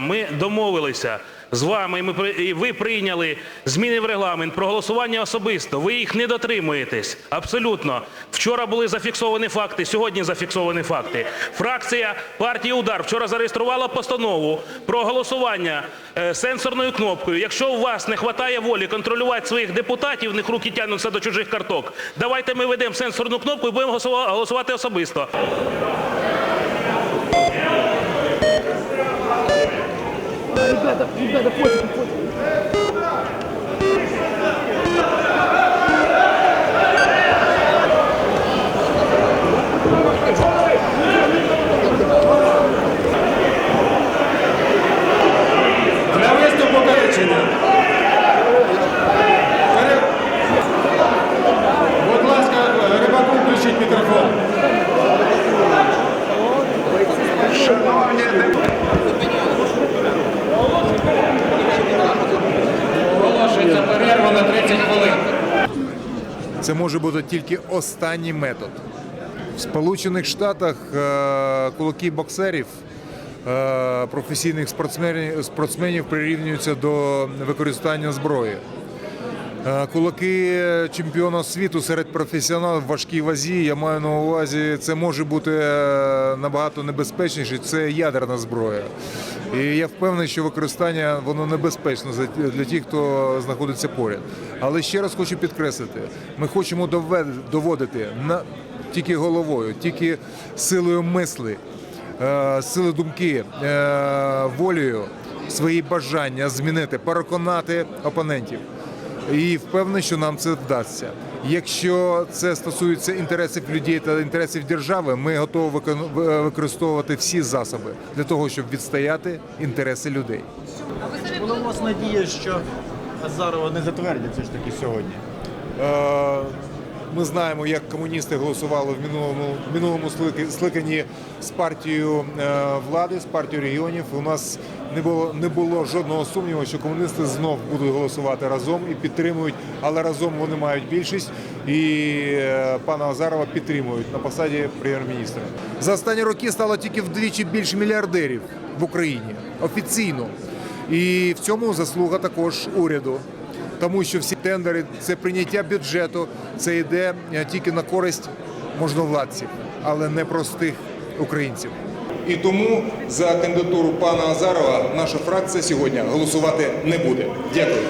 ми домовилися з вами, і, ми, і ви прийняли зміни в регламент про голосування особисто. Ви їх не дотримуєтесь. Абсолютно. Вчора були зафіксовані факти, сьогодні зафіксовані факти. Фракція партії Удар вчора зареєструвала постанову про голосування е, сенсорною кнопкою. Якщо у вас не вистачає волі контролювати своїх депутатів, в них руки тягнуться до чужих карток. Давайте ми ведемо сенсорну кнопку і будемо голосувати особисто. Ребята, пофиг, пофиг. Це може бути тільки останній метод. В Сполучених Штатах е, кулаки боксерів, е, професійних спортсменів, спортсменів прирівнюються до використання зброї. Е, Кулаки чемпіона світу серед професіоналів в важкій вазі, я маю на увазі, це може бути е, набагато небезпечніше. Це ядерна зброя. І я впевнений, що використання воно небезпечно для тих, хто знаходиться поряд. Але ще раз хочу підкреслити: ми хочемо доводити на тільки головою, тільки силою мисли, е, сили думки, волею свої бажання змінити, переконати опонентів. І впевнений, що нам це вдасться. Якщо це стосується інтересів людей та інтересів держави, ми готові використовувати всі засоби для того, щоб відстояти інтереси людей. Була у вас надія, що Азарова не затвердять все ж таки сьогодні. Ми знаємо, як комуністи голосували в минулому минулому склик- скликанні з партією е, влади, з партією регіонів. У нас не було не було жодного сумніву, що комуністи знов будуть голосувати разом і підтримують, але разом вони мають більшість і е, пана Азарова підтримують на посаді прем'єр-міністра. За останні роки стало тільки вдвічі більше мільярдерів в Україні офіційно. І в цьому заслуга також уряду тому що всі тендери це прийняття бюджету, це йде е, тільки на користь можновладців, але не простих українців. І тому за кандидатуру пана Азарова наша фракція сьогодні голосувати не буде. Дякую.